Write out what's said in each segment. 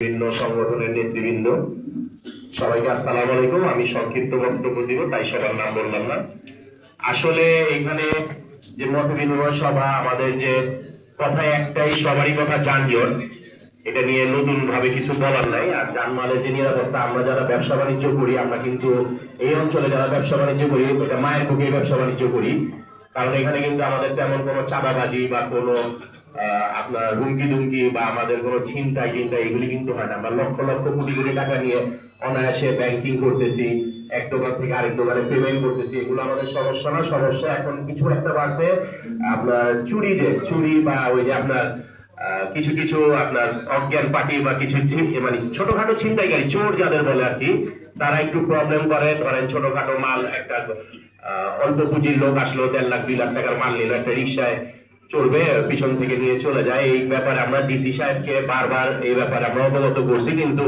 বিভিন্ন সংগঠনের নেতৃবৃন্দ। সবাইকে আসসালাম আলাইকুম। আমি সংক্ষিপ্ত বক্তব্য দিব, তাই সবার নাম বললাম না। আসলে এখানে যে মত বিনিময় সভা, আমাদের যে কথায় একটাই, সবারই কথা যানজট। এটা নিয়ে নতুন ভাবে কিছু বলার নাই। আর যানমালের যে নিরাপত্তা, আমরা যারা ব্যবসা বাণিজ্য করি, আমরা কিন্তু এই অঞ্চলে যারা ব্যবসা বাণিজ্য করি, এটা মায়ের বুকে ব্যবসা বাণিজ্য করি। কারণ এখানে কিন্তু আমাদের তেমন কোনো চাঁদাবাজি বা কোনো আপনার হুমকি দুমকি বা আমাদের কোনো ছিনতাই টিনতাই এগুলি কিন্তু হয় না। আমরা লক্ষ লক্ষ কোটি কোটি টাকা নিয়ে অনায়াসে ব্যাংকিং করতেছি, এক দোকান থেকে আরেক দোকানে পেমেন্ট করতেছি। এগুলো আমাদের সমস্যা না, সমস্যা এখন কিছু একটা বাড়ছে। আপনার চুরি যে, চুরি বা ওই যে আপনার কিছু কিছু আপনার অজ্ঞান পার্টি বা কিছু মানে ছোটখাটো ছিনতাইকারী, চোর যাদের বলে আর কি, তারা একটু প্রবলেম করে। ধরেন ছোটখাটো মাল একটা অল্প পুঁজির লোক আসলো, দেড় লাখ, দুই লাখ টাকার মাল নিল একটা রিক্সায়। চলবে, পিছন থেকে নিয়ে চলে যায়। এই ব্যাপারে আমরা ডিসি সাহেবকে বারবার এই ব্যাপারে আমরা অবগত করছি, কিন্তু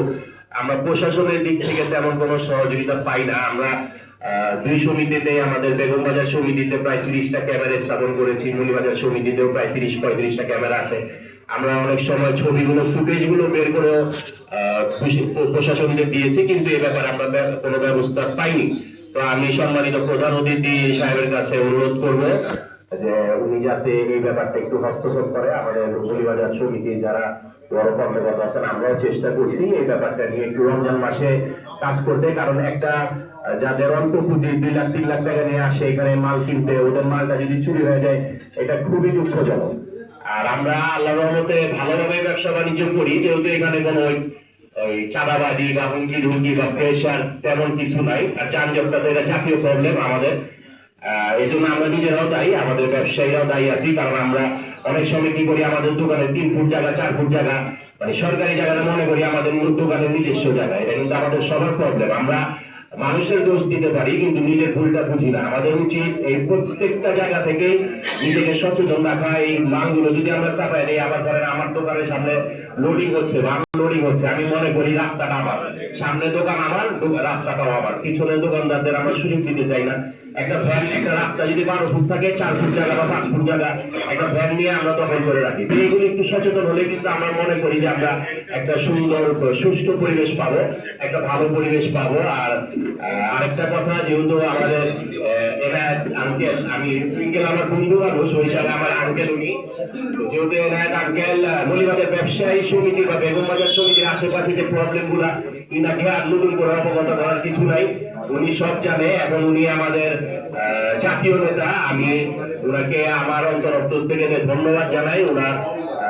আমরা প্রশাসনের দিক থেকে তেমন কোনো সহযোগিতা পাই না। আমরা দুই সমিতিতে, আমাদের বেগম বাজার সমিতিতে প্রায় তিরিশটা ক্যামেরা স্থাপন করেছি মনিবাজার সমিতিতেও প্রায় তিরিশ, পঁয়ত্রিশটা ক্যামেরা আছে। আমরা অনেক সময় ছবিগুলো ফুটেজগুলো বের করে প্রশাসনকে দিয়েছি, কিন্তু এ ব্যাপারে আমরা কোনো ব্যবস্থা পাইনি। তো আমি সম্মানিত প্রধান অতিথি সাহেবের কাছে অনুরোধ করব যে উনি যাতে এই ব্যাপারটা একটু হস্তক্ষেপ করে, আমাদের মনিবাজার সমিতি যারা বড় কর্মকর্তা আছেন, আমরাও চেষ্টা করছি এই ব্যাপারটা নিয়ে একটু রমজান মাসে কাজ করতে। কারণ একটা, যাদের অল্প পুঁজি দুই লাখ, তিন লাখ টাকা নিয়ে আসে এখানে মাল কিনতে, ওদের মালটা যদি চুরি হয়ে যায়, এটা খুবই দুঃখজনক। আর আমরা আল্লাহ রহমতে ভালোভাবে ব্যবসা বাণিজ্য করি, যেহেতু এখানে কোনো ওই চাঁদাবাজি বা হুমকি ধুমকি বা প্রেশার তেমন কিছু নাই। আর যানজটটা তো এটা জাতীয় প্রবলেম আমাদের। এই জন্য আমরা নিজেরাও দায়ী, আমাদের ব্যবসায়ীরাও দায়ী আছি, কারণ আমরা অনেক সময় কি করি, আমাদের দোকানে তিন ফুট জায়গা, চার ফুট জায়গা মানে সরকারি জায়গাটা মনে করি আমাদের মূল দোকানের নিজস্ব জায়গা, এটা কিন্তু আমাদের সবার প্রবলেম আমরা মানুষের দোষ দিতে পারি, কিন্তু নিজের ভুলটা বুঝি না। আমাদের উচিত এই প্রত্যেকটা জায়গা থেকে নিজেকে সচেতন রাখা, এই মালগুলো যদি আমরা চাপাই নেই আবার ধরেন আমার দোকানের সামনে লোডিং হচ্ছে লোডিং হচ্ছে। আমি মনে করি রাস্তাটা আমার সামনে দোকান আমার রাস্তাটাও আমার পিছনের দোকানদারদের আমরা সুযোগ দিতে চাই না। একটা ভ্যান একটা রাস্তা যদি বারো ফুট থাকে, চার ফুট জায়গা বা পাঁচ ফুট জায়গা, একটা ভ্যান নিয়ে আমরা দখল করে রাখি। এইগুলো একটু সচেতন হলে কিন্তু আমরা মনে করি যে আমরা একটা সুন্দর, সুষ্ঠু পরিবেশ পাবো, একটা ভালো পরিবেশ পাবো। আর আরেকটা কথা, যেহেতু আমাদের আঙ্কেল আমি সিঙ্গেল আমার বন্ধু মানুষ, ওই হিসাবে আমার আঙ্কেল উনি। যেহেতু এনায়েত আঙ্কেল মলিবাদের ব্যবসায়ী সমিতি বা বেগম সমিতির আশেপাশে যে প্রবলেমগুলা ইনাকে আর নতুন করে অবগত করার কিছু নাই। উনি সব জানে এবং উনি আমাদের জাতীয় নেতা। আমি ওনাকে আমার অন্তরস্থ থেকে ধন্যবাদ জানাই। ওনার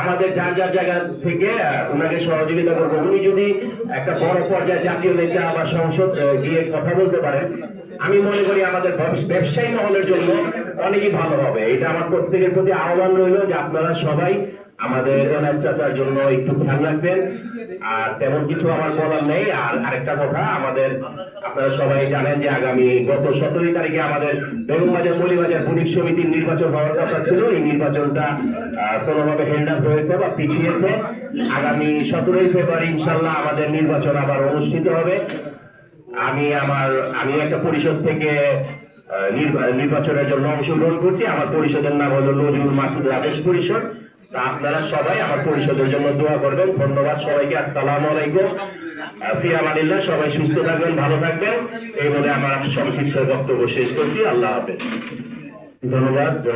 আমাদের যার যার জায়গা থেকে ওনাকে সহযোগিতা করব। উনি যদি একটা বড় পর্যায়ে জাতীয় নেতা বা সংসদ গিয়ে কথা বলতে পারেন, আমি মনে করি আমাদের ব্যবসায়ী মহলের জন্য অনেকই ভালো হবে। এটা আমার প্রত্যেকের প্রতি আহ্বান রইল যে আপনারা সবাই আমাদের এনায়েত চাচার জন্য একটু খেয়াল রাখবেন। আর তেমন কিছু আমার বলার নেই। আর আরেকটা কথা, আমাদের আপনারা সবাই জানেন যে আগামী গত সতেরোই তারিখে আমাদের বেগমবাজার মলিবাজার বুনিক সমিতির নির্বাচন হওয়ার কথা ছিল। এই নির্বাচনটা কোনোভাবে হেন্ড হয়েছে বা পিছিয়েছে। আগামী সতেরোই ফেব্রুয়ারি ইনশাল্লাহ আমাদের নির্বাচন আবার অনুষ্ঠিত হবে। আমি আমার, আমি একটা পরিষদ থেকে নির্বা- নির্বাচনের জন্য অংশগ্রহণ করছি। আমার পরিষদের নাম হলো নজরুল মাসুদ আদেশ পরিষদ। আপনারা সবাই আমার পরিষদের জন্য দোয়া করবেন। ধন্যবাদ সবাইকে। আসসালাম আলাইকুম। আহ, ফি আমানিল্লাহ সবাই সুস্থ থাকবেন ভালো থাকবেন। এইভাবে আমার সংক্ষিপ্ত বক্তব্য শেষ করছি। আল্লাহ হাফেজ। ধন্যবাদ।